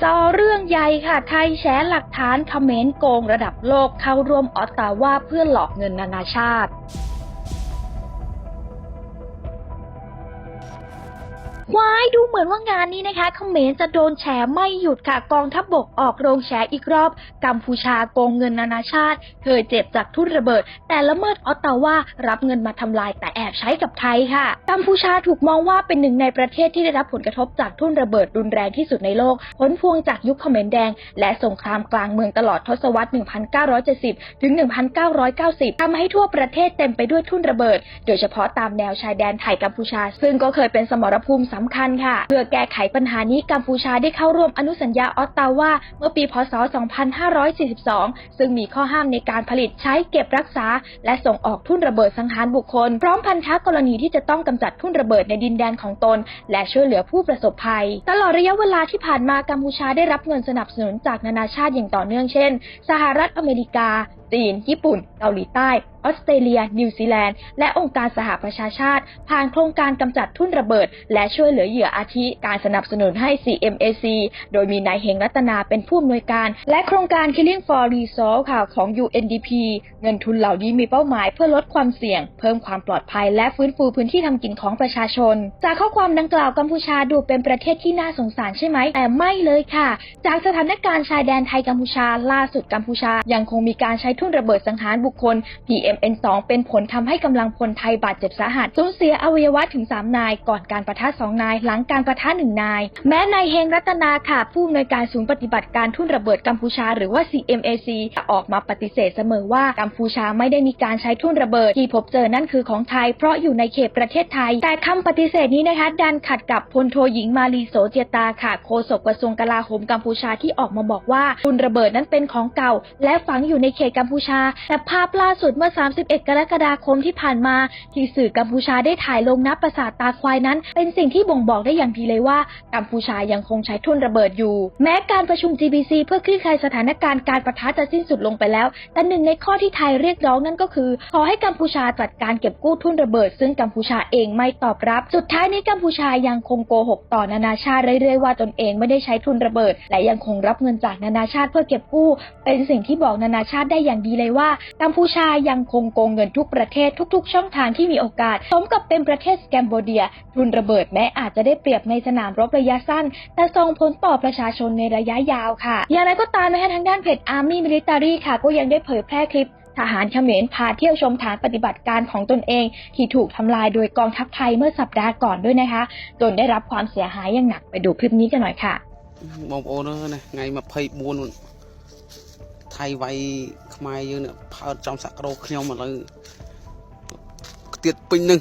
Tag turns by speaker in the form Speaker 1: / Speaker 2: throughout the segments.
Speaker 1: ซอเรื่องใหญ่ค่ะ ไทยแฉหลักฐานเขมรโกงระดับโลกเข้าร่วมออตตาวาเพื่อหลอกเงินนานาชาติ ว้ายดูเหมือนว่างานนี้นะคะเขมรจะโดนแฉไม่หยุดค่ะ กองทัพบบกออกโรงแฉอีกรอบ กัมพูชาโกงเงินนานาชาติเคยเจ็บจากทุ่นระเบิด แต่ละเมิดออตตาวารับเงินมาทำลายแต่แอบใช้กับไทยค่ะ กัมพูชาถูกมองว่าเป็นหนึ่งในประเทศที่ได้รับผลกระทบจากทุ่นระเบิดรุนแรงที่สุดในโลก ผลพวงจากยุคเขมรแดง และสงครามกลางเมืองตลอดทศวรรษ 1970 ถึง 1990ทำให้ทั่วประเทศเต็มไปด้วยทุ่นระเบิด โดยเฉพาะตามแนวชายแดนไทยกัมพูชา ซึ่งก็เคยเป็นสมรภูมิสำคัญค่ะ เพื่อแก้ไขปัญหานี้กัมพูชาได้เข้าร่วมอนุสัญญาออตตาวาเมื่อปีพศ 2542 ซึ่งมีข้อห้ามในการผลิตใช้เก็บรักษา และส่งออกทุ่นระเบิดสังหารบุคคล พร้อมพันธะกรณีที่จะต้องกำจัดทุ่นระเบิดในดินแดนของตน และช่วยเหลือผู้ประสบภัย ตลอดระยะเวลาที่ผ่านมากัมพูชาได้รับเงินสนับสนุนจากนานาชาติอย่างต่อเนื่องเช่น สหรัฐอเมริกาจีน ญี่ปุ่น เกาหลีใต้ออสเตรเลีย นิวซีแลนด์ และองค์การสหประชาชาติ ผ่านโครงการกำจัดทุ่นระเบิด และช่วยเหลือเหยื่ออาทิ การสนับสนุนให้ CMAC โดยมีนายเฮงรัตนาเป็นผู้อำนวยการ และโครงการ Killing for Resolve ค่ะของ UNDP เงินทุนเหล่านี้มีเป้าหมายเพื่อลดความเสี่ยง เพิ่มความปลอดภัย และฟื้นฟูพื้นที่ทำกินของประชาชน จากข้อความดังกล่าวกัมพูชาดูเป็นประเทศที่น่าสงสารใช่ไหม แต่ไม่เลยค่ะ จากสถานการณ์ชายแดนไทยกัมพูชาล่าสุดกัมพูชา ยังคงมีการใช้ทุ่นระเบิดสังหารบุคคล PMN2 เป็นผลทำให้กำลังพลไทยบาดเจ็บสาหัสสูญเสียอวัยวะถึง 3 นาย ก่อนการประทะ2นาย หลังการประทะ1นาย แม้นายเฮงรัตนาค่ะ ผู้อำนวยการศูนย์ปฏิบัติการทุ่นระเบิดกัมพูชาหรือว่า CMAC จะออกมาปฏิเสธเสมอว่ากัมพูชาไม่ได้มีการใช้ทุ่นระเบิด ที่พบเจอนั่นคือของไทย เพราะอยู่ในเขตประเทศไทย แต่คำปฏิเสธนี้นะคะ ดันขัดกับพลโทหญิงมาลีโสเจตาค่ะโฆษกกระทรวงกลาโหมกัมพูชาที่ออกมาบอกว่าทุ่นระเบิดนั้นเป็นของเก่า และฝังอยู่ในเขตกัมพูชาแต่ภาพล่าสุดเมื่อ31 กรกฎาคมที่ผ่านมา ที่สื่อกัมพูชาได้ถ่ายลงณปราสาทตาควายนั้น เป็นสิ่งที่บ่งบอกได้อย่างดีเลยว่า กัมพูชายังคงใช้ทุ่นระเบิดอยู่ แม้การประชุม GBC เพื่อคลี่คลายสถานการณ์การประทะจะสิ้นสุดลงไปแล้ว แต่หนึ่งในข้อที่ไทยเรียกร้องนั่นก็คือ ขอให้กัมพูชาจัดการเก็บกู้ทุ่นระเบิด ซึ่งกัมพูชาเองไม่ตอบรับ สุดท้ายนี้กัมพูชายังคงโกหกต่อนานาชาติเรื่อยๆว่าตนเองไม่ได้ใช้ทุนระเบิด และยังคงรับเงินจากนานาชาติเพื่อเก็บกู้ เป็นสิ่งที่บอกนานาชาติได้อย่างดีเลยว่ากัมพูชายังคงโกงเงินทุกประเทศทุก ๆ ช่องทางที่มีโอกาส สมกับเป็นประเทศแกมโบเดีย ทุนระเบิดแม้อาจจะได้เปรียบในสนามรบระยะสั้น แต่ส่งผลต่อประชาชนในระยะยาวค่ะ อย่างไรก็ตามนะคะทางด้านเพจ Army Military ค่ะ ก็ยังได้เผยแพร่คลิป ทหารเขมรพาเที่ยวชมฐานปฏิบัติการของตนเอง ที่ถูกทำลายโดยกองทัพไทยเมื่อสัปดาห์ก่อนด้วยนะคะ จนได้รับความเสียหายอย่างหนักไปดูคลิปนี้กันหน่อยค่ะ
Speaker 2: បងប្អូនអើយណាថ្ងៃ24នោះថៃវាយ ខ្មែរយើងនេះផើតចំសក្រូខ្ញុំឥឡូវទៀតពេញនឹង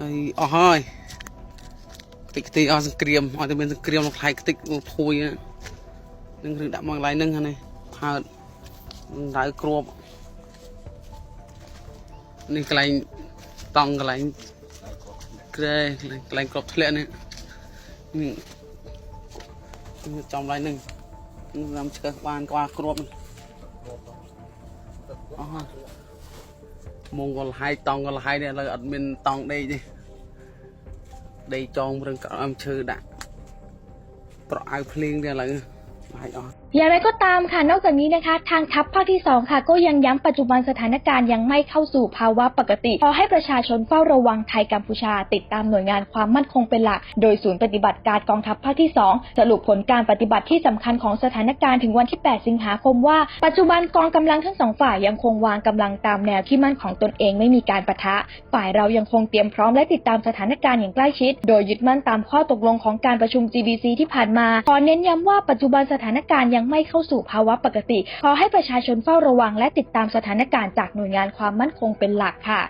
Speaker 2: ហើយអស់ហើយខ្ទេចខ្ទីអស់សង្គ្រាមអត់តែមានសង្គ្រាមក្នុងថៃខ្ទេចមកភួយណានឹងរឿងដាក់មកកន្លែងហ្នឹងហ្នឹងផើតដៅគ្រាប់នេះកន្លែងតង់កន្លែងក្រែកន្លែងគ្រាប់ធ្លាក់នេះនេះចំឡើងនឹង ខ្ញុំឆ្កឹះបានក្បាលគ្រាប់អស់ហើយមុងក៏លហើយតង់ក៏លហើយនេះឥឡូវអត់មានតង់ដេកទេដេកចងរឹងកអមឈើដាក់ប្រអៅភ្លៀងទេឥឡូវលហើយអស់
Speaker 1: อย่างไรก็ตามค่ะ นอกจากนี้นะคะ ทางทัพภาคที่ 2 ค่ะ ก็ยังย้ำปัจจุบันสถานการณ์ยังไม่เข้าสู่ภาวะปกติ ขอให้ประชาชนเฝ้าระวังไทยกัมพูชา ติดตามหน่วยงานความมั่นคงเป็นหลัก โดยศูนย์ปฏิบัติการกองทัพภาคที่ 2 สรุปผลการปฏิบัติที่สำคัญของสถานการณ์ถึงวันที่ 8 สิงหาคมว่า ปัจจุบันกองกำลังทั้งสองฝ่ายยังคงวางกำลังตามแนวที่มั่นของตนเองไม่มีการปะทะ ฝ่ายเรายังคงเตรียมพร้อมและติดตามสถานการณ์อย่างใกล้ชิด โดยยึดมั่นตามข้อตกลงของการประชุม GBC ที่ผ่านมาขอเน้นย้ำว่าปัจจุบันสถานการณ์ยังไม่เข้าสู่ภาวะปกติ ขอให้ประชาชนเฝ้าระวังและติดตามสถานการณ์จากหน่วยงานความมั่นคงเป็นหลักค่ะ